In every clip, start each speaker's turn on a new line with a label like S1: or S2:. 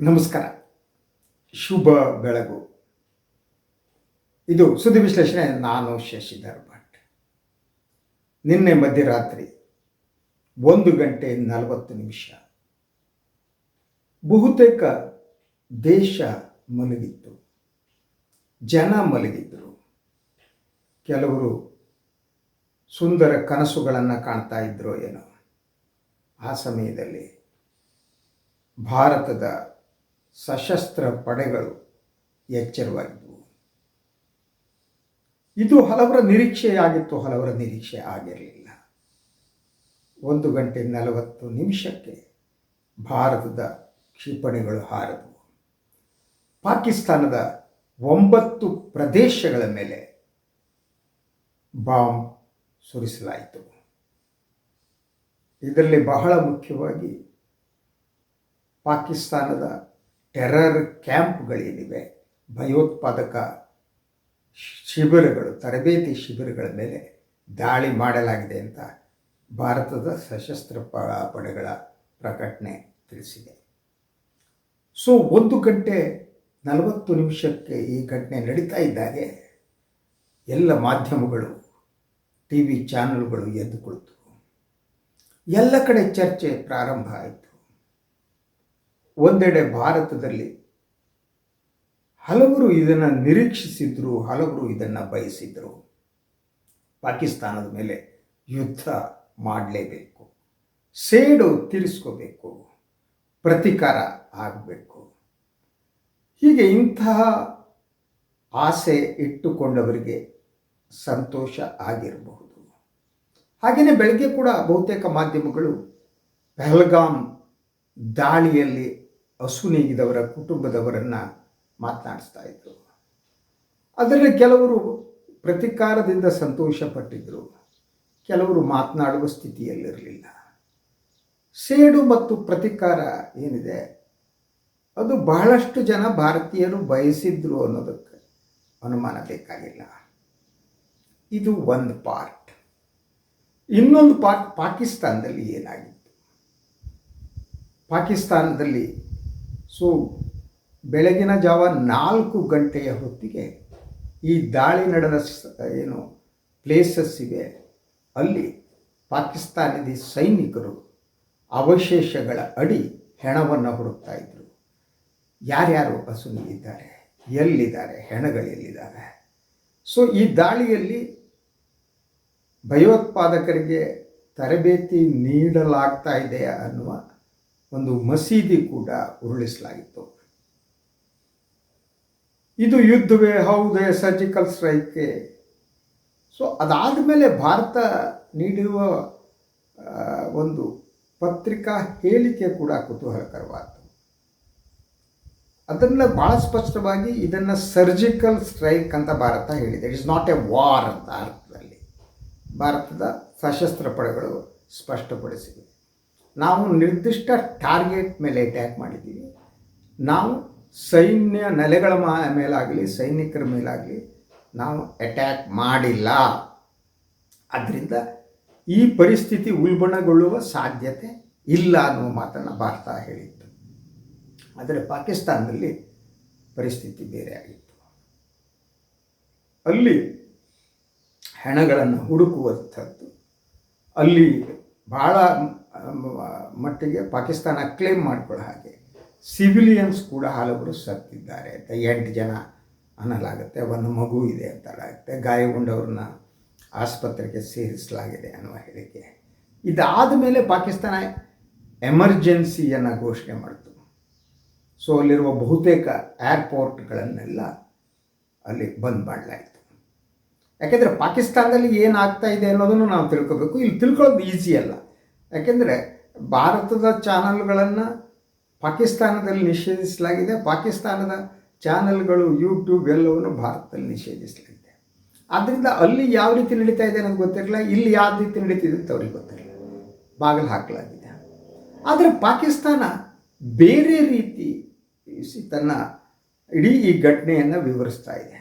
S1: ನಮಸ್ಕಾರ. ಶುಭ ಬೆಳಗು. ಇದು ಸುದ್ದಿ ವಿಶ್ಲೇಷಣೆ, ನಾನು ಶಶಿಧರ್ ಭಟ್. ನಿನ್ನೆ ಮಧ್ಯರಾತ್ರಿ ಒಂದು ಗಂಟೆ ನಲವತ್ತು ನಿಮಿಷ. ಬಹುತೇಕ ದೇಶ ಮಲಗಿತ್ತು. ಜನ ಮಲಗಿದ್ದರು ಕೆಲವರು ಸುಂದರ ಕನಸುಗಳನ್ನು ಕಾಣ್ತಾ ಇದ್ರೋ ಏನೋ. ಆ ಸಮಯದಲ್ಲಿ ಭಾರತದ ಸಶಸ್ತ್ರ ಪಡೆಗಳು ಎಚ್ಚರವಾಗಿದ್ದವು ಇದು ಹಲವರ ನಿರೀಕ್ಷೆಯಾಗಿತ್ತು, ಹಲವರ ನಿರೀಕ್ಷೆ ಆಗಿರಲಿಲ್ಲ. ಒಂದು ಗಂಟೆ ನಲವತ್ತು ನಿಮಿಷಕ್ಕೆ ಭಾರತದ ಕ್ಷಿಪಣಿಗಳು ಹಾರದು. ಪಾಕಿಸ್ತಾನದ ಒಂಬತ್ತು ಪ್ರದೇಶಗಳ ಮೇಲೆ ಬಾಂಬ್ ಸುರಿಸಲಾಯಿತು. ಇದರಲ್ಲಿ ಬಹಳ ಮುಖ್ಯವಾಗಿ ಪಾಕಿಸ್ತಾನದ ಟೆರರ್ ಕ್ಯಾಂಪ್ಗಳೇನಿವೆ, ಭಯೋತ್ಪಾದಕ ಶಿಬಿರಗಳು, ತರಬೇತಿ ಶಿಬಿರಗಳ ಮೇಲೆ ದಾಳಿ ಮಾಡಲಾಗಿದೆ ಅಂತ ಭಾರತದ ಸಶಸ್ತ್ರ ಪಡೆಗಳ ಪ್ರಕಟಣೆ ತಿಳಿಸಿದೆ. ಸೊ, ಒಂದು ಗಂಟೆ ನಲವತ್ತು ನಿಮಿಷಕ್ಕೆ ಈ ಘಟನೆ ನಡೀತಾ ಇದ್ದಾಗೆ ಎಲ್ಲ ಮಾಧ್ಯಮಗಳು ಟಿ ವಿ ಚಾನಲ್ಗಳು ಎದ್ದು ಕುಳಿತು ಎಲ್ಲ ಕಡೆ ಚರ್ಚೆ ಪ್ರಾರಂಭ ಆಯಿತು. ಒಂದೆಡೆ ಭಾರತದಲ್ಲಿ ಹಲವರು ಇದನ್ನು ನಿರೀಕ್ಷಿಸಿದ್ರು, ಹಲವರು ಇದನ್ನು ಬಯಸಿದ್ರು. ಪಾಕಿಸ್ತಾನದ ಮೇಲೆ ಯುದ್ಧ ಮಾಡಲೇಬೇಕು. ಸೇಡು ತೀರಿಸ್ಕೋಬೇಕು. ಪ್ರತಿಕಾರ ಆಗಬೇಕು. ಹೀಗೆ ಇಂತಹ ಆಸೆ ಇಟ್ಟುಕೊಂಡವರಿಗೆ ಸಂತೋಷ ಆಗಿರಬಹುದು. ಹಾಗೆಯೇ ಬೆಳಗ್ಗೆ ಕೂಡ ಬಹುತೇಕ ಮಾಧ್ಯಮಗಳು ಪೆಹಲ್ಗಾಮ್ ದಾಳಿಯಲ್ಲಿ ಅಸುನೀಗಿದವರ ಕುಟುಂಬದವರನ್ನು ಮಾತನಾಡಿಸ್ತಾ ಇದ್ದರು ಅದರಲ್ಲಿ ಕೆಲವರು ಪ್ರತಿಕಾರದಿಂದ ಸಂತೋಷಪಟ್ಟಿದ್ದರು ಕೆಲವರು ಮಾತನಾಡುವ ಸ್ಥಿತಿಯಲ್ಲಿರಲಿಲ್ಲ. ಸೇಡು ಮತ್ತು ಪ್ರತಿಕಾರ ಏನಿದೆ, ಅದು ಬಹಳಷ್ಟು ಜನ ಭಾರತೀಯರು ಬಯಸಿದ್ರು ಅನ್ನೋದಕ್ಕೆ ಅನುಮಾನ ಬೇಕಾಗಿಲ್ಲ. ಇದು ಒಂದು ಪಾರ್ಟ್. ಇನ್ನೊಂದು ಪಾರ್ಟ್ ಪಾಕಿಸ್ತಾನದಲ್ಲಿ ಏನಾಗಿತ್ತು? ಪಾಕಿಸ್ತಾನದಲ್ಲಿ ಸೊ ಬೆಳಗಿನ ಜಾವ ನಾಲ್ಕು ಗಂಟೆಯ ಹೊತ್ತಿಗೆ ಈ ದಾಳಿ ನಡೆದ ಏನು ಪ್ಲೇಸಸ್ ಇವೆ ಅಲ್ಲಿ ಪಾಕಿಸ್ತಾನದ ಸೈನಿಕರು ಅವಶೇಷಗಳ ಅಡಿ ಹೆಣವನ್ನು ಹುಡುಕ್ತಾ ಇದ್ದರು ಯಾರ್ಯಾರು ಅಸುನಿಗಿದ್ದಾರೆ ಎಲ್ಲಿದ್ದಾರೆ? ಹೆಣಗಳೆಲ್ಲಿದ್ದಾರೆ ಸೊ ಈ ದಾಳಿಯಲ್ಲಿ ಭಯೋತ್ಪಾದಕರಿಗೆ ತರಬೇತಿ ನೀಡಲಾಗ್ತಾ ಇದೆ ಅನ್ನುವ ಒಂದು ಮಸೀದಿ ಕೂಡ ಉರುಳಿಸಲಾಗಿತ್ತು. ಇದು ಯುದ್ಧವೇ, ಹೌದೇ, ಸರ್ಜಿಕಲ್ ಸ್ಟ್ರೈಕೆ. ಸೊ, ಅದಾದ ಮೇಲೆ ಭಾರತ ನೀಡಿರುವ ಒಂದು ಪತ್ರಿಕಾ ಹೇಳಿಕೆ ಕೂಡ ಕುತೂಹಲಕರವಾದ. ಅದನ್ನು ಭಾಳ ಸ್ಪಷ್ಟವಾಗಿ ಇದನ್ನು ಸರ್ಜಿಕಲ್ ಸ್ಟ್ರೈಕ್ ಅಂತ ಭಾರತ ಹೇಳಿದೆ. It is not a war ಅಂತ ಅರ್ಥದಲ್ಲಿ. ಭಾರತದ ಸಶಸ್ತ್ರ ಪಡೆಗಳು ಸ್ಪಷ್ಟಪಡಿಸಿವೆ. ನಾವು ನಿರ್ದಿಷ್ಟ ಟಾರ್ಗೆಟ್ ಮೇಲೆ ಅಟ್ಯಾಕ್ ಮಾಡಿದ್ದೀವಿ. ನಾವು ಸೈನ್ಯ ನೆಲೆಗಳ ಮೇಲಾಗಲಿ, ಸೈನಿಕರ ಮೇಲಾಗಲಿ ನಾವು ಅಟ್ಯಾಕ್ ಮಾಡಿಲ್ಲ. ಆದ್ದರಿಂದ ಈ ಪರಿಸ್ಥಿತಿ ಉಲ್ಬಣಗೊಳ್ಳುವ ಸಾಧ್ಯತೆ ಇಲ್ಲ ಅನ್ನುವ ಮಾತನ್ನು ಭಾರತ ಹೇಳಿತ್ತು. ಆದರೆ ಪಾಕಿಸ್ತಾನದಲ್ಲಿ ಪರಿಸ್ಥಿತಿ ಬೇರೆ ಆಗಿತ್ತು. ಅಲ್ಲಿ ಹೆಣಗಳನ್ನು ಹುಡುಕುವಂಥದ್ದು ಅಲ್ಲಿ ಭಾಳ ಮಟ್ಟಿಗೆ ಪಾಕಿಸ್ತಾನ ಕ್ಲೇಮ್ ಮಾಡ್ಕೊಳ್ಳೋ ಹಾಗೆ. ಸಿವಿಲಿಯನ್ಸ್ ಕೂಡ ಹಲವರು ಸತ್ತಿದ್ದಾರೆ. ಅಂತ ಎಂಟು ಜನ ಅನ್ನಲಾಗುತ್ತೆ. ಒಂದು ಮಗು ಇದೆ ಅಂತಲಾಗುತ್ತೆ ಗಾಯಗೊಂಡವ್ರನ್ನ ಆಸ್ಪತ್ರೆಗೆ ಸೇರಿಸಲಾಗಿದೆ ಅನ್ನುವ ಹೇಳಿಕೆ. ಇದಾದ ಮೇಲೆ ಪಾಕಿಸ್ತಾನ ಎಮರ್ಜೆನ್ಸಿಯನ್ನು ಘೋಷಣೆ ಮಾಡಿತು. ಸೊ ಅಲ್ಲಿರುವ ಬಹುತೇಕ ಏರ್ಪೋರ್ಟ್ಗಳನ್ನೆಲ್ಲ ಅಲ್ಲಿ ಬಂದ್ ಮಾಡಲಾಯಿತು. ಯಾಕೆಂದರೆ ಪಾಕಿಸ್ತಾನದಲ್ಲಿ ಏನಾಗ್ತಾ ಇದೆ ಅನ್ನೋದನ್ನು ನಾವು ತಿಳ್ಕೊಬೇಕು. ಇಲ್ಲಿ ತಿಳ್ಕೊಳ್ಳೋದು ಈಸಿ ಅಲ್ಲ. ಯಾಕೆಂದರೆ ಭಾರತದ ಚಾನಲ್ಗಳನ್ನು ಪಾಕಿಸ್ತಾನದಲ್ಲಿ ನಿಷೇಧಿಸಲಾಗಿದೆ. ಪಾಕಿಸ್ತಾನದ ಚಾನಲ್ಗಳು ಯೂಟ್ಯೂಬ್ ಎಲ್ಲವನ್ನು ಭಾರತದಲ್ಲಿ ನಿಷೇಧಿಸಲಾಗಿದೆ ಆದ್ದರಿಂದ ಅಲ್ಲಿ ಯಾವ ರೀತಿ ನಡೀತಾ ಇದೆ ಅನ್ನೋದು ಗೊತ್ತಿರಲಿಲ್ಲ. ಇಲ್ಲಿ ಯಾವ ರೀತಿ ನಡೀತಿದೆ ಅಂತ ಅವ್ರಿಗೆ ಗೊತ್ತಿರಲಿಲ್ಲ. ಬಾಗಿಲು ಹಾಕಲಾಗಿದೆ. ಆದರೆ ಪಾಕಿಸ್ತಾನ ಬೇರೆ ರೀತಿ ತನ್ನ ಇಡೀ ಈ ಘಟನೆಯನ್ನು ವಿವರಿಸ್ತಾ ಇದೆ.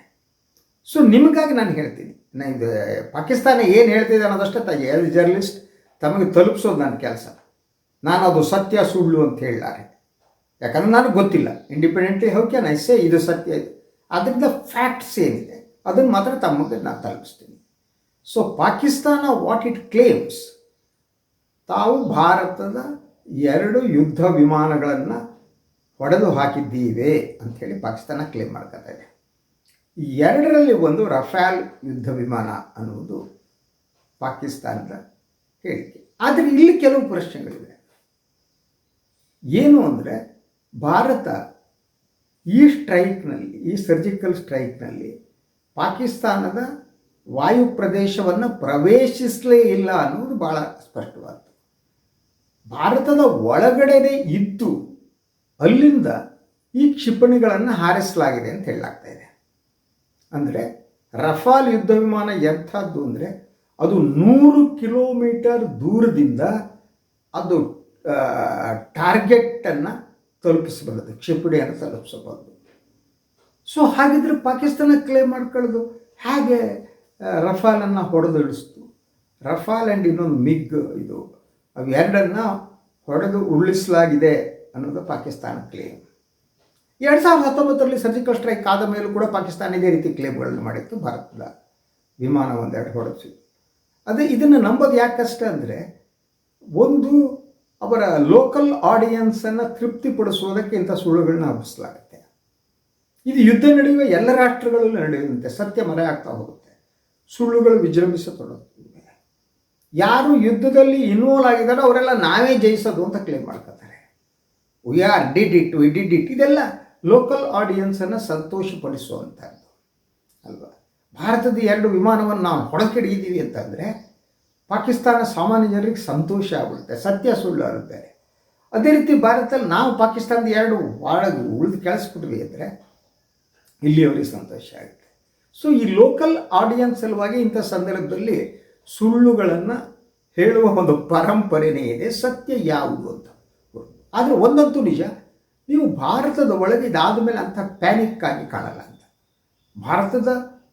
S1: ಸೊ ನಿಮಗಾಗಿ ನಾನು ಹೇಳ್ತೀನಿ. ನಾನು ಪಾಕಿಸ್ತಾನ ಏನು ಹೇಳ್ತಿದೆ ಅನ್ನೋದಷ್ಟೇ ತ ಎಸ್ ಜರ್ನಲಿಸ್ಟ್ ತಮಗೆ ತಲುಪಿಸೋದು ನನ್ನ ಕೆಲಸ. ನಾನು ಅದು ಸತ್ಯ ಸುಳ್ಳು ಅಂತ ಹೇಳಲಾರೆ ಯಾಕಂದ್ರೆ ನನಗೆ ಗೊತ್ತಿಲ್ಲ. ಇಂಡಿಪೆಂಡೆಂಟ್ಲಿ ಹೌ ಕ್ಯಾನ್ ಐ ಇದು ಸತ್ಯ? ಅದರಿಂದ ಫ್ಯಾಕ್ಟ್ಸ್ ಏನಿದೆ? ಅದನ್ನು ಮಾತ್ರ ತಮಗೆ ನಾನು ತಲುಪಿಸ್ತೀನಿ. So Pakistan what it claims ತಾವು ಭಾರತದ ಎರಡು ಯುದ್ಧ ವಿಮಾನಗಳನ್ನು ಹೊಡೆದು ಹಾಕಿದ್ದೀವೆ ಅಂಥೇಳಿ ಪಾಕಿಸ್ತಾನ ಕ್ಲೇಮ್ ಮಾಡ್ಕೊತಾ ಇದೆ. ಎರಡರಲ್ಲಿ ಒಂದು ರಫೇಲ್ ಯುದ್ಧ ವಿಮಾನ ಅನ್ನುವುದು ಪಾಕಿಸ್ತಾನದ ಹೇಳಿಕೆ. ಆದರೆ ಇಲ್ಲಿ ಕೆಲವು ಪ್ರಶ್ನೆಗಳಿವೆ. ಏನು ಅಂದರೆ ಭಾರತ ಈ ಸ್ಟ್ರೈಕ್ನಲ್ಲಿ, ಈ ಸರ್ಜಿಕಲ್ ಸ್ಟ್ರೈಕ್ನಲ್ಲಿ ಪಾಕಿಸ್ತಾನದ ವಾಯು ಪ್ರದೇಶವನ್ನು ಪ್ರವೇಶಿಸಲೇ ಇಲ್ಲ ಅನ್ನೋದು ಭಾಳ ಸ್ಪಷ್ಟವಾದ ಭಾರತದ ಒಳಗಡೆನೇ ಇದ್ದು ಅಲ್ಲಿಂದ ಈ ಕ್ಷಿಪಣಿಗಳನ್ನು ಹಾರಿಸಲಾಗಿದೆ ಅಂತ ಹೇಳಲಾಗ್ತಾ ಇದೆ. ಅಂದರೆ ರಫಾಲ್ ಯುದ್ಧ ವಿಮಾನ ಎಂಥದ್ದು ಅಂದರೆ ಅದು ನೂರು ಕಿಲೋಮೀಟರ್ ದೂರದಿಂದ ಅದು ಟಾರ್ಗೆಟನ್ನು ತಲುಪಿಸಬಲ್ಲದು, ಕ್ಷಿಪಣಿಯನ್ನು ತಲುಪಿಸಬಲ್ಲದು. ಸೊ ಹಾಗಿದ್ರೆ ಪಾಕಿಸ್ತಾನ ಕ್ಲೇಮ್ ಮಾಡ್ಕೊಳ್ಳೋದು ಹೇಗೆ? ರಫಾಲನ್ನು ಹೊಡೆದು ಇಳಿಸ್ತು ರಫಾಲ್ ಆ್ಯಂಡ್ ಇನ್ನೊಂದು ಮಿಗ್ ಇದು ಅವೆರಡನ್ನು ಹೊಡೆದು ಉರುಳಿಸಲಾಗಿದೆ ಅನ್ನೋದು ಪಾಕಿಸ್ತಾನ ಕ್ಲೇಮ್ ಎರಡು ಸಾವಿರದ ಹತ್ತೊಂಬತ್ತರಲ್ಲಿ ಸರ್ಜಿಕಲ್ ಸ್ಟ್ರೈಕ್ ಆದ ಮೇಲೂ ಕೂಡ ಪಾಕಿಸ್ತಾನ ಇದೇ ರೀತಿ ಕ್ಲೇಮ್ಗಳನ್ನು ಮಾಡಿತ್ತು, ಭಾರತದ ವಿಮಾನ ಒಂದೆರಡು ಹೊಡೆಸಿ ಅದೇ ಇದನ್ನು ನಂಬೋದು ಯಾಕೆ ಕಷ್ಟ ಅಂದರೆ ಒಂದು ಅವರ ಲೋಕಲ್ ಆಡಿಯನ್ಸನ್ನು ತೃಪ್ತಿಪಡಿಸೋದಕ್ಕೆ ಇಂಥ ಸುಳ್ಳುಗಳನ್ನ ಹಬ್ಬಿಸಲಾಗುತ್ತೆ. ಇದು ಯುದ್ಧ ನಡೆಯುವ ಎಲ್ಲ ರಾಷ್ಟ್ರಗಳಲ್ಲೂ ನಡೆಯುವಂತೆ ಸತ್ಯ ಮರೆ ಆಗ್ತಾ ಹೋಗುತ್ತೆ. ಸುಳ್ಳುಗಳು ವಿಜೃಂಭಿಸತೊಡಗುತ್ತವೆ. ಯಾರು ಯುದ್ಧದಲ್ಲಿ ಇನ್ವಾಲ್ವ್ ಆಗಿದ್ದಾರೋ ಅವರೆಲ್ಲ ನಾವೇ ಜಯಿಸೋದು ಅಂತ ಕ್ಲೇಮ್ ಮಾಡ್ಕೋತಾರೆ. We are did it we did it ಇದೆಲ್ಲ ಲೋಕಲ್ ಆಡಿಯನ್ಸನ್ನು ಸಂತೋಷಪಡಿಸುವಂಥದ್ದು ಅಲ್ವಾ? ಭಾರತದ ಎರಡು ವಿಮಾನವನ್ನು ನಾವು ಹೊಡೆಕಿಡಿದ್ದೀವಿ ಅಂತಂದರೆ ಪಾಕಿಸ್ತಾನ ಸಾಮಾನ್ಯ ಜನರಿಗೆ ಸಂತೋಷ ಆಗ್ಬಿಡುತ್ತೆ, ಸತ್ಯ ಸುಳ್ಳು ಆಗುತ್ತೆ. ಅದೇ ರೀತಿ ಭಾರತದಲ್ಲಿ ನಾವು ಪಾಕಿಸ್ತಾನದ ಎರಡು ಒಳಗೆ ಉಳಿದು ಕೆಳಿಸ್ಬಿಟ್ವಿ ಅಂದರೆ ಇಲ್ಲಿಯವರಿಗೆ ಸಂತೋಷ ಆಗುತ್ತೆ. ಸೊ ಈ ಲೋಕಲ್ ಆಡಿಯನ್ಸ್ ಸಲುವಾಗಿ ಇಂಥ ಸಂದರ್ಭದಲ್ಲಿ ಸುಳ್ಳುಗಳನ್ನು ಹೇಳುವ ಒಂದು ಪರಂಪರೆನೇ ಇದೆ, ಸತ್ಯ ಯಾವುದು ಅಂತ. ಆದರೆ ಒಂದಂತೂ ನಿಜ, ನೀವು ಭಾರತದ ಒಳಗೆ ಮೇಲೆ ಅಂಥ ಪ್ಯಾನಿಕ್ ಆಗಿ ಕಾಣಲ್ಲ ಅಂತ. ಭಾರತದ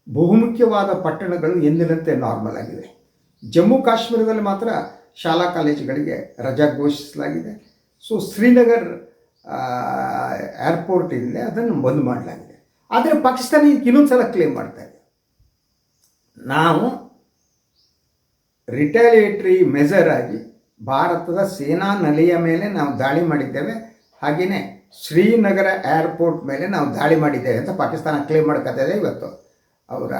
S1: ಬಹುಮುಖ್ಯವಾದ ಪಟ್ಟಣಗಳು ಎಂದಿನಂತೆ ನಾರ್ಮಲ್ ಆಗಿದೆ. ಜಮ್ಮು ಕಾಶ್ಮೀರದಲ್ಲಿ ಮಾತ್ರ ಶಾಲಾ ಕಾಲೇಜುಗಳಿಗೆ ರಜಾ ಘೋಷಿಸಲಾಗಿದೆ. ಸೊ ಶ್ರೀನಗರ್ ಏರ್ಪೋರ್ಟ್ ಇದೆ ಅದನ್ನು ಬಂದ್ ಮಾಡಲಾಗಿದೆ. ಆದರೆ ಪಾಕಿಸ್ತಾನ ಇನ್ನೊಂದು ಸಲ ಕ್ಲೇಮ್ ಮಾಡ್ತಾ ಇದೆ. ನಾವು ರಿಟಾಲಿಯೇಟ್ರಿ ಮೆಜರ್ ಆಗಿ ಭಾರತದ ಸೇನಾ ನೆಲೆಯ ಮೇಲೆ ನಾವು ದಾಳಿ ಮಾಡಿದ್ದೇವೆ. ಹಾಗೆಯೇ ಶ್ರೀನಗರ ಏರ್ಪೋರ್ಟ್ ಮೇಲೆ ನಾವು ದಾಳಿ ಮಾಡಿದ್ದೇವೆ ಅಂತ ಪಾಕಿಸ್ತಾನ ಕ್ಲೇಮ್ ಮಾಡ್ಕೊತಾ ಇದೆ ಇವತ್ತು. ಅವರ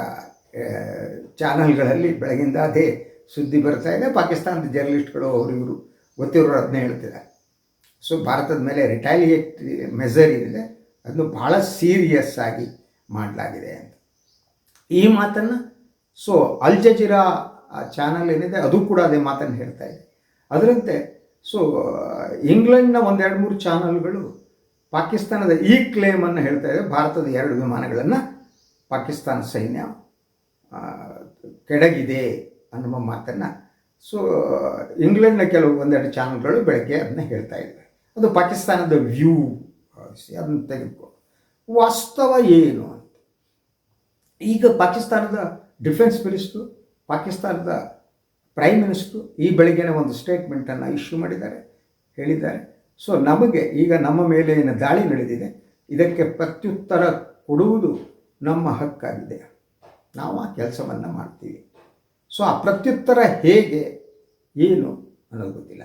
S1: ಚಾನಲ್ಗಳಲ್ಲಿ ಬೆಳಗಿಂದ ಅದೇ ಸುದ್ದಿ ಬರ್ತಾ ಇದೆ. ಪಾಕಿಸ್ತಾನದ ಜರ್ನಲಿಸ್ಟ್ಗಳು ಅವರು ಗೊತ್ತಿರೋರು ಅದನ್ನೇ ಹೇಳ್ತಿದ್ದಾರೆ ಸೊ, ಭಾರತದ ಮೇಲೆ ರಿಟಾಲಿಯೇಟ್ ಮೆಸರ್ ಏನಿದೆ, ಅದನ್ನು ಭಾಳ ಸೀರಿಯಸ್ ಆಗಿ ಮಾಡಲಾಗಿದೆ ಅಂತ. ಈ ಮಾತನ್ನು, ಸೊ, ಅಲ್ ಜಜೀರಾ ಚಾನಲ್ ಏನಿದೆ, ಅದು ಕೂಡ ಅದೇ ಮಾತನ್ನು ಹೇಳ್ತಾ ಇದೆ. ಅದರಂತೆ, ಸೊ, ಇಂಗ್ಲೆಂಡ್ನ ಒಂದೆರಡು ಮೂರು ಚಾನಲ್ಗಳು ಪಾಕಿಸ್ತಾನದ ಈ ಕ್ಲೇಮನ್ನು ಹೇಳ್ತಾ ಇದೆ. ಭಾರತದ ಎರಡು ವಿಮಾನಗಳನ್ನು ಪಾಕಿಸ್ತಾನ ಸೈನ್ಯ ಕೆಡಗಿದೆ ಅನ್ನುವ ಮಾತನ್ನು ಸೊ, ಇಂಗ್ಲೆಂಡ್ನ ಕೆಲವು ಒಂದೆರಡು ಚಾನಲ್ಗಳು ಬೆಳಗ್ಗೆ ಅದನ್ನ ಹೇಳ್ತಾ ಇದ್ದಾರೆ. ಅದು ಪಾಕಿಸ್ತಾನದ ವ್ಯೂ ಅದನ್ನು ತೆಗೆದುಕೊ ವಾಸ್ತವ ಏನು ಅಂತ. ಈಗ ಪಾಕಿಸ್ತಾನದ ಡಿಫೆನ್ಸ್ ಮಿನಿಸ್ಟ್ರು, ಪಾಕಿಸ್ತಾನದ ಪ್ರೈಮ್ ಮಿನಿಸ್ಟ್ರು ಈ ಬೆಳಗ್ಗೆನೇ ಒಂದು ಸ್ಟೇಟ್ಮೆಂಟನ್ನು ಇಶ್ಯೂ ಮಾಡಿದ್ದಾರೆ, ಹೇಳಿದ್ದಾರೆ. ಸೊ, ನಮಗೆ ಈಗ ನಮ್ಮ ಮೇಲೆ ಏನು ದಾಳಿ ನಡೆದಿದೆ. ಇದಕ್ಕೆ ಪ್ರತ್ಯುತ್ತರ ಕೊಡುವುದು ನಮ್ಮ ಹಕ್ಕಾಗಿದೆ. ನಾವು ಆ ಕೆಲಸವನ್ನು ಮಾಡ್ತೀವಿ. ಸೊ ಆ ಪ್ರತ್ಯುತ್ತರ ಹೇಗೆ, ಏನು ಅನ್ನೋದು ಗೊತ್ತಿಲ್ಲ.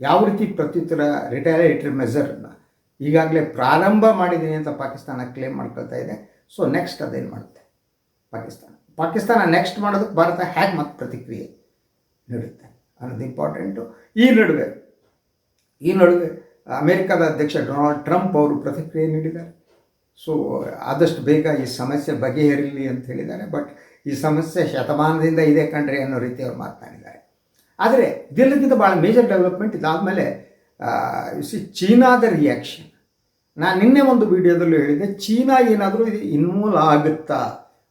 S1: ಯಾವ ರೀತಿ ಪ್ರತ್ಯುತ್ತರ ರಿಟಾಲಿಯೇಟರಿ ಮೆಜರನ್ನು ಈಗಾಗಲೇ ಪ್ರಾರಂಭ ಮಾಡಿದ್ದೀನಿ ಅಂತ ಪಾಕಿಸ್ತಾನ ಕ್ಲೇಮ್ ಮಾಡ್ಕೊಳ್ತಾ ಇದೆ. ಸೊ ನೆಕ್ಸ್ಟ್ ಅದೇನು ಮಾಡುತ್ತೆ? ಪಾಕಿಸ್ತಾನ. ಪಾಕಿಸ್ತಾನ ನೆಕ್ಸ್ಟ್ ಮಾಡೋದಕ್ಕೆ ಭಾರತ ಹೇಗೆ ಮತ್ತು ಪ್ರತಿಕ್ರಿಯೆ ನೀಡುತ್ತೆ ಅನ್ನೋದು ಇಂಪಾರ್ಟೆಂಟು ಈ ನಡುವೆ ಈ ನಡುವೆ ಅಮೇರಿಕಾದ ಅಧ್ಯಕ್ಷ ಡೊನಾಲ್ಡ್ ಟ್ರಂಪ್ ಅವರು ಪ್ರತಿಕ್ರಿಯೆ ನೀಡಿದ್ದಾರೆ. ಸೊ ಆದಷ್ಟು ಬೇಗ ಈ ಸಮಸ್ಯೆ ಬಗೆಹರಿಲಿ ಅಂತ ಹೇಳಿದ್ದಾರೆ. ಬಟ್ ಈ ಸಮಸ್ಯೆ ಶತಮಾನದಿಂದ ಇದೆ ಕಣ್ರಿ ಅನ್ನೋ ರೀತಿ ಅವ್ರು ಮಾತನಾಡಿದ್ದಾರೆ. ಆದರೆ ಇದೆಲ್ಲಕ್ಕಿಂತ ಭಾಳ ಮೇಜರ್ ಡೆವಲಪ್ಮೆಂಟ್ ಇದಾದಮೇಲೆ ಸಿ ಚೀನಾದ ರಿಯಾಕ್ಷನ್ ನಾನು ನಿನ್ನೆ ಒಂದು ವಿಡಿಯೋದಲ್ಲೂ ಹೇಳಿದೆ ಚೀನಾ ಏನಾದರೂ ಇದು ಇನ್ವಾಲ್ವ್ ಆಗುತ್ತಾ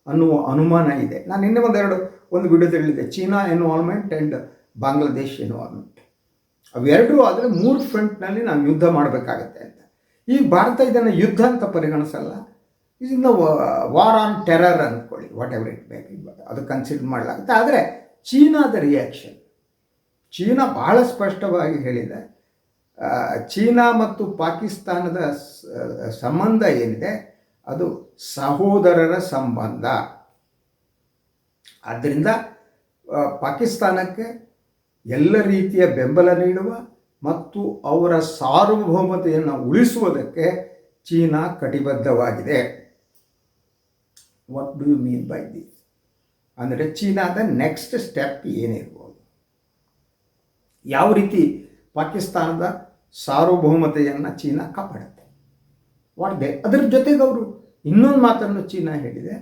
S1: ಅನ್ನುವ ಅನುಮಾನ ಇದೆ. ನಾನು ನಿನ್ನೆ ಒಂದೆರಡು ಒಂದು ವಿಡಿಯೋದಲ್ಲಿ ಹೇಳಿದೆ China involvement and Bangladesh involvement ಅವೆರಡೂ ಆದರೆ ಮೂರು ಫ್ರಂಟ್ನಲ್ಲಿ ನಾನು ಯುದ್ಧ ಮಾಡಬೇಕಾಗತ್ತೆ ಅಂತ. ಈಗ ಭಾರತ ಇದನ್ನು ಯುದ್ಧ ಅಂತ ಪರಿಗಣಿಸಲ್ಲ. ಇದನ್ನು ವಾರ್ ಆನ್ ಟೆರರ್ ಅಂದ್ಕೊಳ್ಳಿ ವಾಟ್ ಎವರ್ ಇಟ್ ಬೇಕು ಅದು ಕನ್ಸಿಡರ್ ಮಾಡಲಾಗುತ್ತೆ. ಆದರೆ ಚೀನಾದ ರಿಯಾಕ್ಷನ್ ಚೀನಾ ಬಹಳ ಸ್ಪಷ್ಟವಾಗಿ ಹೇಳಿದೆ. ಚೀನಾ ಮತ್ತು ಪಾಕಿಸ್ತಾನದ ಸಂಬಂಧ ಏನಿದೆ? ಅದು ಸಹೋದರರ ಸಂಬಂಧ. ಆದ್ದರಿಂದ ಪಾಕಿಸ್ತಾನಕ್ಕೆ ಎಲ್ಲ ರೀತಿಯ ಬೆಂಬಲ ನೀಡುವ ಮತ್ತು ಅವರ ಸಾರ್ವಭೌಮತೆಯನ್ನು ಉಳಿಸುವುದಕ್ಕೆ China ಕಟಿಬದ್ಧವಾಗಿದೆ. What do you mean by the ಅಂದರೆ ಚೀನಾದ ನೆಕ್ಸ್ಟ್ ಸ್ಟೆಪ್ ಏನಿರ್ಬೋದು? ಯಾವ ರೀತಿ ಪಾಕಿಸ್ತಾನದ ಸಾರ್ವಭೌಮತೆಯನ್ನು ಚೀನಾ ಕಾಪಾಡುತ್ತೆ? ವಾಟ್ ದೇ ಅದರ ಜೊತೆಗೆ ಅವರು ಇನ್ನೊಂದು ಮಾತನ್ನು ಚೀನಾ ಹೇಳಿದೆ.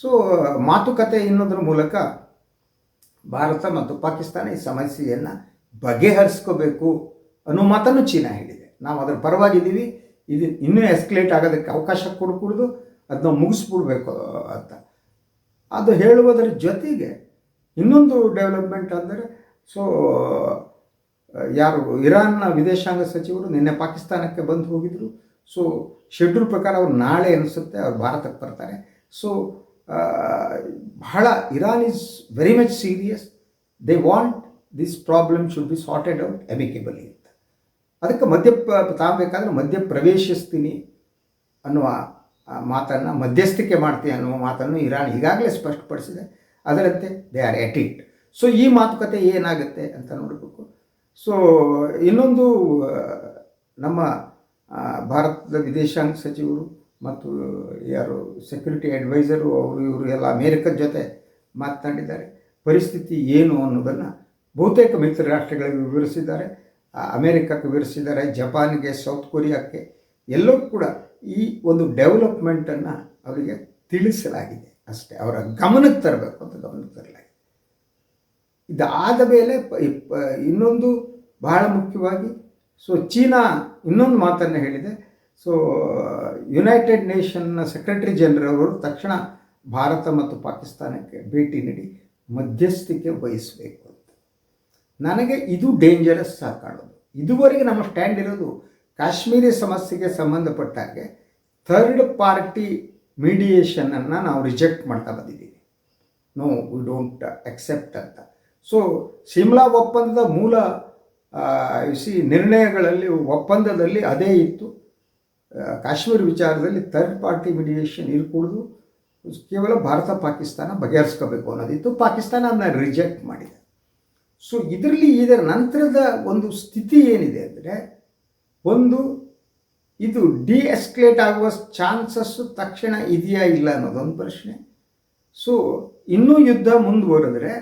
S1: ಸೊ ಮಾತುಕತೆ ಎನ್ನುವುದರ ಮೂಲಕ ಭಾರತ ಮತ್ತು ಪಾಕಿಸ್ತಾನ ಈ ಸಮಸ್ಯೆಯನ್ನು ಬಗೆಹರಿಸ್ಕೋಬೇಕು ಅನ್ನೋ ಮಾತನ್ನು ಚೀನಾ ಹೇಳಿದೆ. ನಾವು ಅದರ ಪರವಾಗಿದ್ದೀವಿ. ಇದು ಇನ್ನೂ ಎಸ್ಕಲೇಟ್ ಆಗೋದಕ್ಕೆ ಅವಕಾಶ ಕೊಡಕೂಡ್ದು ಅದನ್ನ ಮುಗಿಸ್ಬಿಡ್ಬೇಕು ಅಂತ. ಅದು ಹೇಳುವುದರ ಜೊತೆಗೆ ಇನ್ನೊಂದು ಡೆವಲಪ್ಮೆಂಟ್ ಅಂದರೆ ಸೊ ಯಾರು, ಇರಾನ್ನ ವಿದೇಶಾಂಗ ಸಚಿವರು ನಿನ್ನೆ ಪಾಕಿಸ್ತಾನಕ್ಕೆ ಬಂದು ಹೋಗಿದ್ರು. ಸೊ ಶೆಡ್ಯೂಲ್ ಪ್ರಕಾರ ಅವ್ರು ನಾಳೆ ಅನಿಸುತ್ತೆ, ಅವ್ರು ಭಾರತಕ್ಕೆ ಬರ್ತಾರೆ. ಸೊ ಬಹಳ Iran is very much serious they want this problem should be sorted out amicably ಅಂತ ಅದಕ್ಕೆ ಮಧ್ಯ ತಾಂಬೇಕಾದ್ರೆ ಮಧ್ಯ ಪ್ರವೇಶಿಸ್ತೀನಿ ಅನ್ನುವ ಮಾತನ್ನು ಮಧ್ಯಸ್ಥಿಕೆ ಮಾಡ್ತೀನಿ ಅನ್ನುವ ಮಾತನ್ನು ಇರಾನ್ ಈಗಾಗಲೇ ಸ್ಪಷ್ಟಪಡಿಸಿದೆ. ಅದರಂತೆ they are at it so ಈ ಮಾತುಕತೆ ಏನಾಗುತ್ತೆ ಅಂತ ನೋಡಬೇಕು. ಸೊ ಇನ್ನೊಂದು ನಮ್ಮ ಭಾರತದ ವಿದೇಶಾಂಗ ಸಚಿವರು ಮತ್ತು, ಯಾರು ಸೆಕ್ಯೂರಿಟಿ ಅಡ್ವೈಸರು ಅವರು, ಇವರು ಎಲ್ಲ ಅಮೇರಿಕದ ಜೊತೆ ಮಾತನಾಡಿದ್ದಾರೆ. ಪರಿಸ್ಥಿತಿ ಏನು ಅನ್ನೋದನ್ನು ಬಹುತೇಕ ಮಿತ್ರ ರಾಷ್ಟ್ರಗಳಿಗೆ ವಿವರಿಸಿದ್ದಾರೆ. ಅಮೇರಿಕಕ್ಕೆ ವಿವರಿಸಿದ್ದಾರೆ, ಜಪಾನ್ಗೆ, ಸೌತ್ ಕೊರಿಯಾಕ್ಕೆ, ಎಲ್ಲೂ ಕೂಡ ಈ ಒಂದು ಡೆವಲಪ್ಮೆಂಟನ್ನು ಅವರಿಗೆ ತಿಳಿಸಲಾಗಿದೆ ಅಷ್ಟೇ. ಅವರ ಗಮನಕ್ಕೆ ತರಬೇಕು ಅಂತ ಗಮನಕ್ಕೆ ತರಲಾಗಿದೆ. ಇದಾದ ಮೇಲೆ ಇನ್ನೊಂದು ಬಹಳ ಮುಖ್ಯವಾಗಿ, ಸೊ, ಚೀನಾ ಇನ್ನೊಂದು ಮಾತನ್ನು ಹೇಳಿದೆ. ಸೊ, ಯುನೈಟೆಡ್ ನೇಷನ್ನ ಸೆಕ್ರೆಟರಿ ಜನರಲ್ ಅವರು ತಕ್ಷಣ ಭಾರತ ಮತ್ತು ಪಾಕಿಸ್ತಾನಕ್ಕೆ ಭೇಟಿ ನೀಡಿ ಮಧ್ಯಸ್ಥಿಕೆ ವಹಿಸಬೇಕು. ನನಗೆ ಇದು ಡೇಂಜರಸ್ ಕಾಣೋದು. ಇದುವರೆಗೆ ನಮ್ಮ ಸ್ಟ್ಯಾಂಡ್ ಇರೋದು ಕಾಶ್ಮೀರಿ ಸಮಸ್ಯೆಗೆ ಸಂಬಂಧಪಟ್ಟ ಹಾಗೆ ಥರ್ಡ್ ಪಾರ್ಟಿ ಮೀಡಿಯೇಷನನ್ನು ನಾವು ರಿಜೆಕ್ಟ್ ಮಾಡ್ತಾ ಬಂದಿದ್ದೀವಿ. ನೋ ವಿ ಡೋಂಟ್ ಅಕ್ಸೆಪ್ಟ್ ಅಂತ. ಸೊ ಶಿಮ್ಲಾ ಒಪ್ಪಂದದ ಮೂಲ ಸಿ ನಿರ್ಣಯಗಳಲ್ಲಿ, ಒಪ್ಪಂದದಲ್ಲಿ ಅದೇ ಇತ್ತು. ಕಾಶ್ಮೀರ ವಿಚಾರದಲ್ಲಿ ಥರ್ಡ್ ಪಾರ್ಟಿ ಮೀಡಿಯೇಷನ್ ಇರಕೂಡ್ದು ಕೇವಲ ಭಾರತ ಪಾಕಿಸ್ತಾನ ಬಗೆಹರಿಸ್ಕೋಬೇಕು ಅನ್ನೋದಿತ್ತು. ಪಾಕಿಸ್ತಾನ ಅದನ್ನ ರಿಜೆಕ್ಟ್ ಮಾಡಿದೆ. ಸೊ ಇದರಲ್ಲಿ ಇದರ ನಂತರದ ಒಂದು ಸ್ಥಿತಿ ಏನಿದೆ ಅಂದರೆ, ಒಂದು ಇದು ಡಿ ಎಸ್ಕಲೇಟ್ ಆಗುವ ಚಾನ್ಸಸ್ಸು ತಕ್ಷಣ ಇದೆಯಾ ಇಲ್ಲ ಅನ್ನೋದೊಂದು ಪ್ರಶ್ನೆ. ಸೊ ಇನ್ನೂ ಯುದ್ಧ ಮುಂದುವರೆದ್ರೆ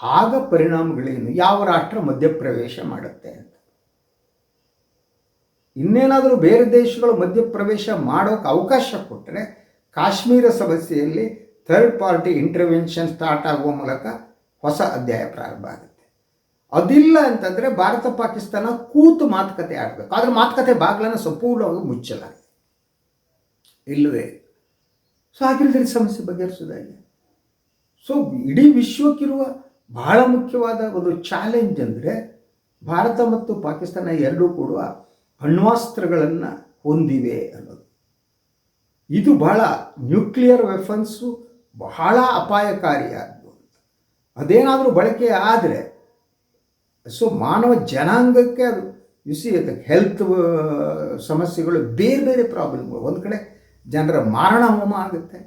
S1: ಆಗ ಪರಿಣಾಮಗಳೇನು ಯಾವ ರಾಷ್ಟ್ರ ಮಧ್ಯಪ್ರವೇಶ ಮಾಡುತ್ತೆ ಅಂತ. ಇನ್ನೇನಾದರೂ ಬೇರೆ ದೇಶಗಳು ಮಧ್ಯಪ್ರವೇಶ ಮಾಡೋಕೆ ಅವಕಾಶ ಕೊಟ್ಟರೆ ಕಾಶ್ಮೀರ ಸಮಸ್ಯೆಯಲ್ಲಿ ಥರ್ಡ್ ಪಾರ್ಟಿ ಇಂಟರ್ವೆನ್ಷನ್ ಸ್ಟಾರ್ಟ್ ಆಗುವ ಮೂಲಕ ಹೊಸ ಅಧ್ಯಾಯ ಪ್ರಾರಂಭ ಆಗುತ್ತೆ. ಅದಿಲ್ಲ ಅಂತಂದರೆ ಭಾರತ ಪಾಕಿಸ್ತಾನ ಕೂತು ಮಾತುಕತೆ ಆಡಬೇಕು. ಆದರೆ ಮಾತುಕತೆ ಬಾಗಿಲನ್ನು ಸಂಪೂರ್ಣವಾಗಿ ಮುಚ್ಚಲಾಗಿದೆ ಇಲ್ಲವೇ? ಸೊ ಹಾಗಿಲ್ಲದ್ರೆ ಸಮಸ್ಯೆ ಬಗೆಹರಿಸೋದಾಗಿದೆ ಸೊ ಇಡೀ ವಿಶ್ವಕ್ಕಿರುವ ಬಹಳ ಮುಖ್ಯವಾದ ಒಂದು ಚಾಲೆಂಜ್ ಅಂದರೆ ಭಾರತ ಮತ್ತು ಪಾಕಿಸ್ತಾನ ಎರಡೂ ಕೂಡ ಅಣ್ವಾಸ್ತ್ರಗಳನ್ನು ಹೊಂದಿವೆ ಅನ್ನೋದು. ಇದು ಬಹಳ ನ್ಯೂಕ್ಲಿಯರ್ ವೆಫನ್ಸು ಬಹಳ ಅಪಾಯಕಾರಿಯಾದ್ದು. ಅಂತ ಅದೇನಾದರೂ ಬಳಕೆ ಆದರೆ, ಸೊ ಮಾನವ ಜನಾಂಗಕ್ಕೆ ಅದು ಸಿ ಅದಕ್ಕೆ ಹೆಲ್ತ್ ಸಮಸ್ಯೆಗಳು ಬೇರೆ ಬೇರೆ ಪ್ರಾಬ್ಲಮ್ಗಳು ಒಂದು ಕಡೆ ಜನರ ಮಾರಣ ಹೋಮ ಆಗುತ್ತೆ,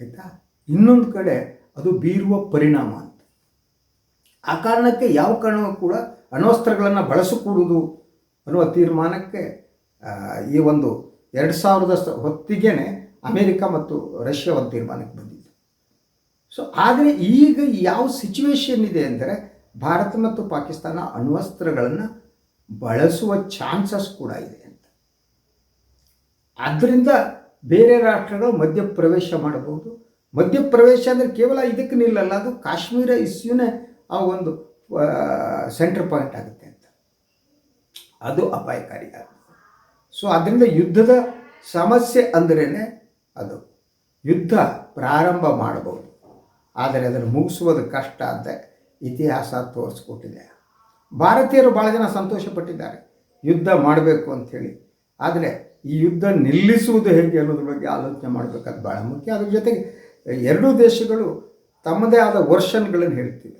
S1: ಆಯಿತಾ? ಇನ್ನೊಂದು ಕಡೆ ಅದು ಬೀರುವ ಪರಿಣಾಮ ಅಂತ. ಆ ಕಾರಣಕ್ಕೆ ಯಾವ ಕಾರಣವೂ ಕೂಡ ಅಣ್ವಸ್ತ್ರಗಳನ್ನು ಬಳಸಕೂಡುದು ಅನ್ನುವ ತೀರ್ಮಾನಕ್ಕೆ ಈ ಒಂದು ಎರಡು ಸಾವಿರದ ಹೊತ್ತಿಗೆ ಅಮೇರಿಕ ಮತ್ತು ರಷ್ಯಾ ಒಂದು ತೀರ್ಮಾನಕ್ಕೆ ಬಂದಿದ್ದು ಸೊ ಆದರೆ ಈಗ ಯಾವ ಸಿಚುವೇಶನ್ ಇದೆ ಅಂದರೆ ಭಾರತ ಮತ್ತು ಪಾಕಿಸ್ತಾನ ಅಣ್ವಸ್ತ್ರಗಳನ್ನು ಬಳಸುವ ಚಾನ್ಸಸ್ ಕೂಡ ಇದೆ ಅಂತ. ಆದ್ದರಿಂದ ಬೇರೆ ರಾಷ್ಟ್ರಗಳು ಮಧ್ಯಪ್ರವೇಶ ಮಾಡಬಹುದು. ಮಧ್ಯಪ್ರವೇಶ ಅಂದರೆ ಕೇವಲ ಇದಕ್ಕೆ ನಿಲ್ಲಲ್ಲ, ಅದು ಕಾಶ್ಮೀರ ಇಸ್ಯೂನೇ ಆ ಒಂದು ಸೆಂಟರ್ ಪಾಯಿಂಟ್ ಆಗುತ್ತೆ ಅಂತ. ಅದು ಅಪಾಯಕಾರಿ ಆಗುತ್ತೆ ಸೊ ಅದರಿಂದ ಯುದ್ಧದ ಸಮಸ್ಯೆ ಅಂದ್ರೇ ಅದು. ಯುದ್ಧ ಪ್ರಾರಂಭ ಮಾಡಬಹುದು. ಆದರೆ ಅದನ್ನು ಮುಗಿಸುವುದು ಕಷ್ಟ ಅಂತ ಇತಿಹಾಸ ತೋರಿಸ್ಕೊಟ್ಟಿದೆ. ಭಾರತೀಯರು ಭಾಳ ಜನ ಸಂತೋಷಪಟ್ಟಿದ್ದಾರೆ. ಯುದ್ಧ ಮಾಡಬೇಕು ಅಂಥೇಳಿ ಆದರೆ ಈ ಯುದ್ಧ ನಿಲ್ಲಿಸುವುದು ಹೇಗೆ ಅನ್ನೋದ್ರ ಬಗ್ಗೆ ಆಲೋಚನೆ ಮಾಡಬೇಕಾದ ಭಾಳ ಮುಖ್ಯ. ಅದ್ರ ಜೊತೆಗೆ ಎರಡೂ ದೇಶಗಳು ತಮ್ಮದೇ ಆದ ವರ್ಷನ್ಗಳನ್ನು ಹೇಳ್ತಿವೆ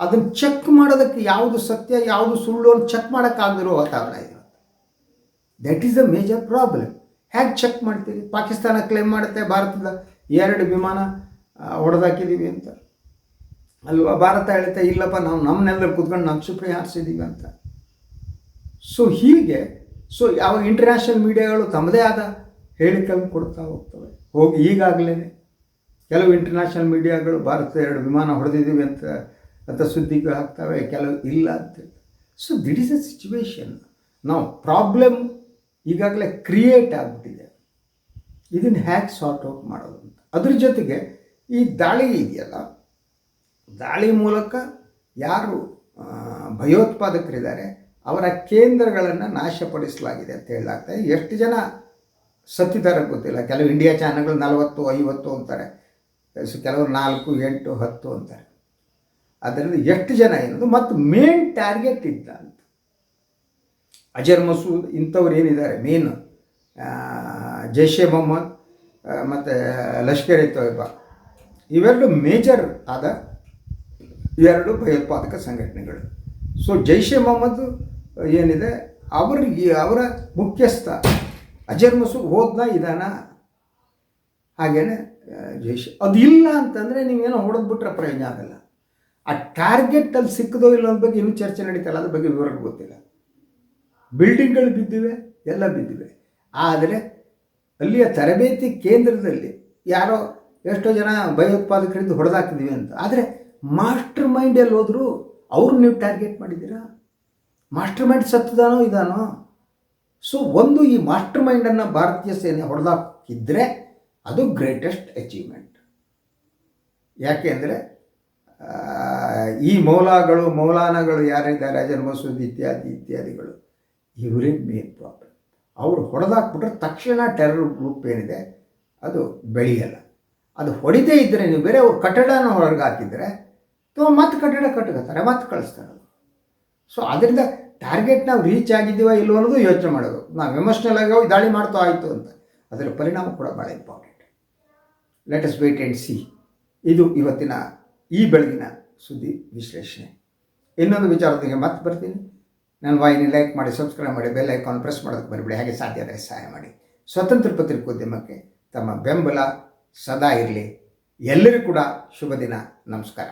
S1: ಅದನ್ನು ಚೆಕ್ ಮಾಡೋದಕ್ಕೆ ಯಾವುದು ಸತ್ಯ, ಯಾವುದು ಸುಳ್ಳು ಅಂತ ಚೆಕ್ ಮಾಡೋಕ್ಕಾಗದಿರೋ ವಾತಾವರಣ ಇದೆ that is the major problem ಹೇಗೆ ಚೆಕ್ ಮಾಡ್ತೀರಿ? ಪಾಕಿಸ್ತಾನ ಕ್ಲೇಮ್ ಮಾಡುತ್ತೆ, ಭಾರತದ ಎರಡು ವಿಮಾನ ಹೊಡೆದಾಕಿದ್ದೀವಿ ಅಂತ. ಅಲ್ವಾ? ಭಾರತ ಹೇಳುತ್ತೆ ಇಲ್ಲಪ್ಪ, ನಾವು ನಮ್ಮನ್ನೆಲ್ಲರೂ ಕೂತ್ಕೊಂಡು ನಕ್ಷುಪ್ರಿ ಹಾರಿಸಿದ್ದೀವಿ ಅಂತ. ಸೊ ಹೀಗೆ ಸೊ ಯಾವ ಇಂಟರ್ನ್ಯಾಷನಲ್ ಮೀಡಿಯಾಗಳು ತಮ್ಮದೇ ಆದ ಹೇಳಿಕೆಗಳನ್ನು ಕೊಡ್ತಾ ಹೋಗ್ತವೆ. ಹೋಗಿ ಈಗಾಗಲೇ ಕೆಲವು ಇಂಟರ್ನ್ಯಾಷನಲ್ ಮೀಡಿಯಾಗಳು ಭಾರತದ ಎರಡು ವಿಮಾನ ಹೊಡೆದಿದ್ದೀವಿ ಅಂತ ಅಂತ ಸುದ್ದಿಗಳು ಹಾಕ್ತವೆ ಕೆಲವು ಇಲ್ಲ ಅಂತ so that is a situation ನಾವು ಪ್ರಾಬ್ಲಮ್ ಈಗಾಗಲೇ ಕ್ರಿಯೇಟ್ ಆಗಿಬಿಟ್ಟಿದೆ. ಇದನ್ನು ಹ್ಯಾಕ್ ಸಾರ್ಟ್ ಔಟ್ ಮಾಡೋದು ಅಂತ. ಅದ್ರ ಜೊತೆಗೆ ಈ ದಾಳಿ ಇದೆಯಲ್ಲ, ದಾಳಿ ಮೂಲಕ ಯಾರು ಭಯೋತ್ಪಾದಕರಿದ್ದಾರೆ, ಅವರ ಕೇಂದ್ರಗಳನ್ನು ನಾಶಪಡಿಸಲಾಗಿದೆ ಅಂತ ಹೇಳಲಾಗ್ತದೆ ಎಷ್ಟು ಜನ ಸತ್ತಿದ್ದಾರೆ ಗೊತ್ತಿಲ್ಲ. ಕೆಲವು ಇಂಡಿಯಾ ಚಾನಲ್ಗಳು ನಲವತ್ತು, ಐವತ್ತು ಅಂತಾರೆ. ಕೆಲವರು ನಾಲ್ಕು, ಎಂಟು, ಹತ್ತು ಅಂತಾರೆ. ಅದರಿಂದ ಎಷ್ಟು ಜನ ಏನದು ಮತ್ತು ಮೇನ್ ಟಾರ್ಗೆಟ್ ಇದ್ದ ಅಂತ. ಅಜರ್ ಮಸೂದ್ ಇಂಥವ್ರು ಏನಿದ್ದಾರೆ? ಮೇನ್ ಜೈಷೆ ಮೊಹಮ್ಮದ್ ಮತ್ತು ಲಷ್ಕರ್ ಇ ತೊಯ್ಬಾ. ಇವೆರಡು ಮೇಜರ್ ಆದ ಎರಡು ಭಯೋತ್ಪಾದಕ ಸಂಘಟನೆಗಳು. ಸೊ ಜೈಷೆ ಮೊಹಮ್ಮದ್ ಏನಿದೆ ಅವರಿಗೆ ಅವರ ಮುಖ್ಯಸ್ಥ ಅಜರ್ ಮಸೂದ್ ಹೋದ್ನ ಇದಾನ ಹಾಗೇನೆ ಜೈಷ್ ಅದು ಇಲ್ಲ ಅಂತಂದರೆ ನೀವೇನೋ ಹೊಡೆದ್ಬಿಟ್ರೆ ಪ್ರಯೋಜನ ಆಗಲ್ಲ. ಆ ಟಾರ್ಗೆಟ್ ಅಲ್ಲಿ ಸಿಕ್ಕದೋ ಇಲ್ಲ ಬಗ್ಗೆ ಇನ್ನೂ ಚರ್ಚೆ ನಡೀತಲ್ಲ, ಅದ್ರ ಬಗ್ಗೆ ವಿವರ ಗೊತ್ತಿಲ್ಲ. ಬಿಲ್ಡಿಂಗ್ಗಳು ಬಿದ್ದಿವೆ, ಎಲ್ಲ ಬಿದ್ದಿವೆ. ಆದರೆ ಅಲ್ಲಿಯ ತರಬೇತಿ ಕೇಂದ್ರದಲ್ಲಿ ಯಾರೋ ಎಷ್ಟೋ ಜನ ಭಯೋತ್ಪಾದಕರಿಂದ ಹೊಡೆದಾಕಿದ್ದೀವಿ ಅಂತ. ಆದರೆ ಮಾಸ್ಟರ್ ಮೈಂಡ್ ಎಲ್ಲಿ ಹೋದ್ರು ಅವ್ರು ನೀವು ಟಾರ್ಗೆಟ್ ಮಾಡಿದ್ದೀರಾ? ಮಾಸ್ಟರ್ ಮೈಂಡ್ ಸತ್ತದಾನೋ ಇದಾನೋ? ಸೊ ಒಂದು ಈ ಮಾಸ್ಟರ್ ಮೈಂಡನ್ನು ಭಾರತೀಯ ಸೇನೆ ಹೊಡೆದಾಕಿದ್ರೆ ಅದು ಗ್ರೇಟೆಸ್ಟ್ ಅಚೀವ್ಮೆಂಟ್. ಯಾಕೆ ಅಂದರೆ ಈ ಮೌಲಾಗಳು, ಮೌಲಾನಗಳು ಯಾರಿದ್ದಾರೆ? ಅಜರ್ ಮಸೂದ್ ಇತ್ಯಾದಿ, ಇತ್ಯಾದಿಗಳು. ಇವರೇ ಮೇನ್ ಪ್ರಾಬ್ಲಮ್ ಅವರು ಹೊಡೆದಾಕ್ಬಿಟ್ರೆ ತಕ್ಷಣ ಟೆರರ್ ಗ್ರೂಪ್ ಏನಿದೆ? ಅದು ಬೆಳೆಯಲ್ಲ. ಅದು ಹೊಡಿದೇ ಇದ್ದರೆ ನೀವು ಬೇರೆ ಅವ್ರು ಕಟ್ಟಡನ ಹೊರಗೆ ಹಾಕಿದರೆ ಅಥವಾ ಮತ್ತೆ ಕಟ್ಟಡ ಕಟ್ಕೋತಾರೆ ಮತ್ತೆ ಕಳಿಸ್ತಾರೆ ಸೊ ಅದರಿಂದ ಟಾರ್ಗೆಟ್ ನಾವು ರೀಚ್ ಆಗಿದ್ದೀವ ಇಲ್ಲೋ ಅನ್ನೋದು ಯೋಚನೆ ಮಾಡೋದು. ನಾವು ಎಮೋಷ್ನಲ್ ಆಗಿ ಹೋಗಿ ದಾಳಿ ಮಾಡ್ತಾ ಆಯಿತು ಅಂತ. ಅದರ ಪರಿಣಾಮ ಕೂಡ ಭಾಳ important let us wait and see ಇದು ಇವತ್ತಿನ ಈ ಬೆಳಗಿನ ಸುದ್ದಿ ವಿಶ್ಲೇಷಣೆ. ಇನ್ನೊಂದು ವಿಚಾರದೊಂದಿಗೆ ಮತ್ತೆ ಬರ್ತೀನಿ. ನನ್ನ ವಾಹಿನಿ ಲೈಕ್ ಮಾಡಿ ಸಬ್ಸ್ಕ್ರೈಬ್ ಮಾಡಿ ಬೆಲ್ ಐಕಾನ್ ಪ್ರೆಸ್ ಮಾಡೋದಕ್ಕೆ ಬರಬೇಡಿ ಹಾಗೆ ಸಾಧ್ಯ ಆದರೆ ಸಹಾಯ ಮಾಡಿ. ಸ್ವತಂತ್ರ ಪತ್ರಿಕೋದ್ಯಮಕ್ಕೆ ತಮ್ಮ ಬೆಂಬಲ ಸದಾ ಇರಲಿ. ಎಲ್ಲರಿಗೂ ಕೂಡ ಶುಭ ದಿನ ನಮಸ್ಕಾರ.